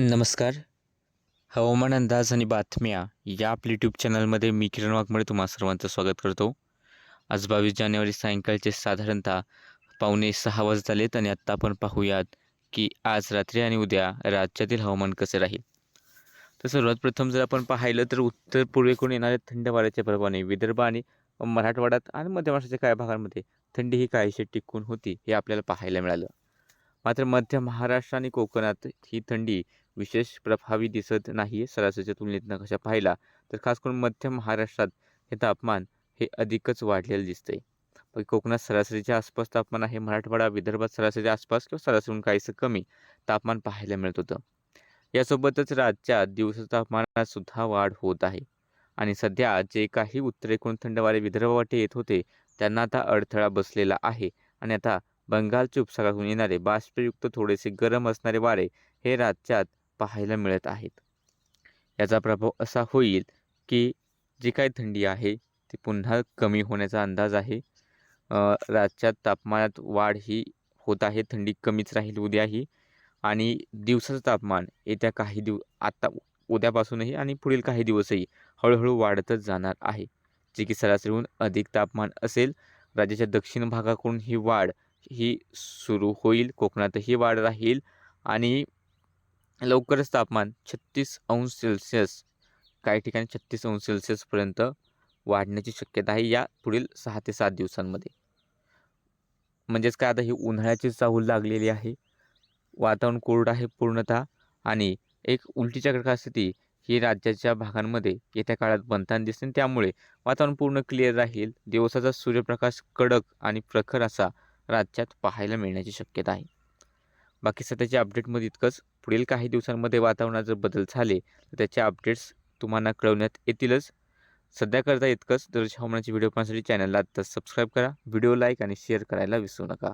नमस्कार. हवामान अंदाज आणि बातम्या या आपल्या यूट्यूब चॅनलमध्ये मी किरण वाघमळे तुम्हा सर्वांचं स्वागत करतो. आज बावीस जानेवारी सायंकाळचे साधारणतः पावणे सहा वाजत आलेत आणि आत्ता आपण पाहूयात की आज रात्री आणि उद्या राज्यातील हवामान कसे राहील. तर सर्वात प्रथम जर आपण पाहिलं तर उत्तर पूर्वेकडून येणाऱ्या थंड वाऱ्याच्या प्रभावाने विदर्भ आणि मराठवाड्यात आणि मध्य महाराष्ट्राच्या काही भागांमध्ये थंडी ही काहीशी टिकून होती हे आपल्याला पाहायला मिळालं. मात्र मध्य महाराष्ट्र आणि कोकणात ही थंडी विशेष प्रभावी दिसत नाही आहे सरासरीच्या तुलनेत कशा पाहिला तर खास करून मध्य महाराष्ट्रात हे तापमान हे अधिकच वाढलेलं दिसतंय. पण कोकणात सरासरीच्या आसपास तापमान आहे मराठवाडा विदर्भात सरासरीच्या आसपास किंवा सरासरीहून काहीसं कमी तापमान पाहायला मिळत होतं. यासोबतच राज्यात दिवस तापमानात सुद्धा वाढ होत आहे. आणि सध्या जे काही उत्तरेकडून थंड वारे विदर्भावाटे येत होते त्यांना आता अडथळा बसलेला आहे. आणि आता बंगालच्या उपसागरातून येणारे बाष्पयुक्त थोडेसे गरम असणारे वारे हे राज्यात पाहायला मिळत आहेत. याचा प्रभाव असा होईल की जी काही थंडी आहे ती पुन्हा कमी होण्याचा अंदाज आहे. राज्यात तापमानात वाढ ही होत आहे थंडी कमीच राहील उद्याही. आणि दिवसाचं तापमान येत्या काही दिव आत्ता उद्यापासूनही आणि पुढील काही दिवसही हळूहळू वाढतच जाणार आहे. जे की सरासरीहून अधिक तापमान असेल राज्याच्या दक्षिण भागाकडून ही वाढ ही सुरू होईल कोकणातही वाढ राहील आणि लवकरच तापमान छत्तीस अंश सेल्सिअस काही ठिकाणी छत्तीस अंश सेल्सिअसपर्यंत वाढण्याची शक्यता आहे या पुढील सहा ते सात दिवसांमध्ये. म्हणजेच काय आता ही उन्हाळ्याची चाहूल लागलेली आहे. वातावरण कोरडं आहे पूर्णतः आणि एक उलटीच्या घटकास्थिती ही राज्याच्या भागांमध्ये येत्या काळात बनताना दिसते त्यामुळे वातावरण पूर्ण क्लिअर राहील. दिवसाचा सूर्यप्रकाश कडक आणि प्रखर असा राज्यात पाहायला मिळण्याची शक्यता आहे. बाकी सध्याच्या अपडेटमध्ये इतकंच. पुढील काही दिवसांमध्ये वातावरणात जर बदल झाले तर त्याचे अपडेट्स तुम्हाला कळवण्यात येतीलच. सध्या करता इतकंच. दररोज हवामानाचे व्हिडिओ पाहण्यासाठी चॅनलला आत्ताच सबस्क्राईब करा. व्हिडिओ लाईक आणि शेअर करायला विसरू नका.